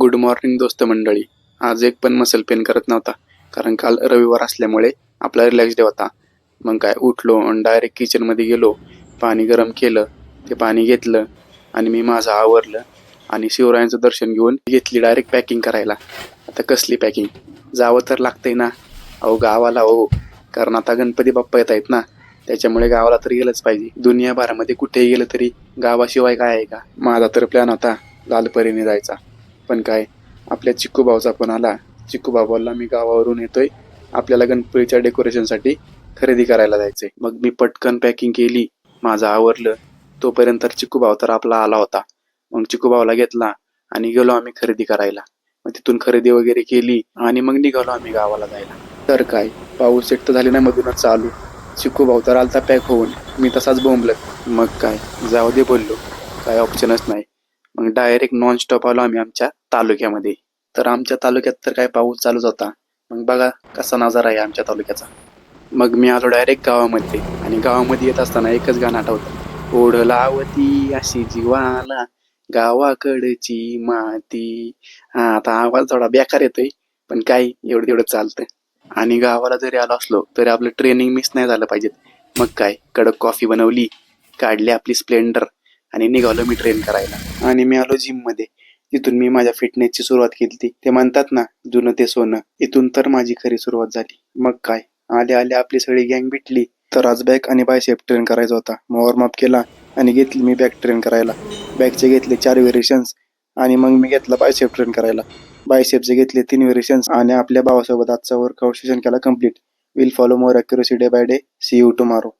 Good morning दोस्त मंडळी. आज एक पण मसल पेन करत नव्हता. कारण काल रविवार असल्यामुळे आपला रिलॅक्स डे होता. मग काय उठलो आणि डायरेक्ट किचनमध्ये गेलो. पाणी गरम केलं ते पाणी घेतलं आणि मी माझं आवरलं आणि शिवरायांचं दर्शन घेऊन घेतली डायरेक्ट पॅकिंग करायला. आता कसली पॅकिंग जावं तर लागतंय ना. अहो गावाला हो. कारण आता गणपती बाप्पा येत आहेत ना. त्याच्यामुळे गावाला तर गेलंच पाहिजे. दुनियाभरामध्ये कुठेही गेलं तरी गावाशिवाय काय आहे का? माझा तर प्लॅन होता लालपरीने जायचा. पण काय? आपल्या चिक्कू भाऊचा पण आला. चिक्कू भाऊ मी गावावरून येतोय. आपल्याला गणपतीच्या डेकोरेशनसाठी खरेदी करायला जायचंय. मग मी पटकन पॅकिंग केली. माझं आवरलं. तोपर्यंत चिक्कू भाऊ तर आपला आला होता. मग चिक्कू भाऊला घेतला आणि गेलो आम्ही खरेदी करायला. मग तिथून खरेदी वगैरे केली आणि मग निघालो आम्ही गावाला जायला. तर काय? पाऊस एक तर झाले ना मधूनच चालू. चिक्कू भाऊ तर आलता पॅक होऊन. मी तसाच बोंबलत. मग काय? जाऊ दे बोललो. काय ऑप्शनच नाही. मग डायरेक्ट नॉन स्टॉप आलो आम्ही आमच्या तालुक्यामध्ये. तर आमच्या तालुक्यात तर काय पाऊस चालूच होता. मग बघा कसा नजारा आहे आमच्या तालुक्याचा. मग मी आलो डायरेक्ट गावामध्ये आणि गावामध्ये येत असताना एकच गाणं आठवतं. ओढ लावती अशी जीवाला गावाकडची माती. हा आता आवाज थोडा बेकार येतोय पण काय एवढं तेवढं चालतं आणि गावाला जरी आलो असलो तरी आपलं ट्रेनिंग मिस नाही झालं पाहिजे मग काय कडक कॉफी बनवली काढली आपली स्प्लेंडर आणि निघालो मी ट्रेन करायला. आणि मी आलो जिममध्ये. तिथून मी माझ्या फिटनेसची सुरुवात केली ते म्हणतात ना जुनं ते सोनं. इथून तर माझी खरी सुरुवात झाली. मग काय? आले आले आपली सगळी गँग भेटली. तर आज बॅक आणि बायसेप ट्रेन करायचा होता. मग वॉर्मअप केला आणि घेतली मी बॅक ट्रेन करायला. बॅकचे घेतले चार व्हेरिएशन्स आणि मग मी घेतला बायसेप ट्रेन करायला. बायसेपचे घेतले तीन व्हेरिएशन्स आणि आपल्या भावासोबत आजचा वर्कआउट सेशन केला complete will follow more accuracy day by day see you tomorrow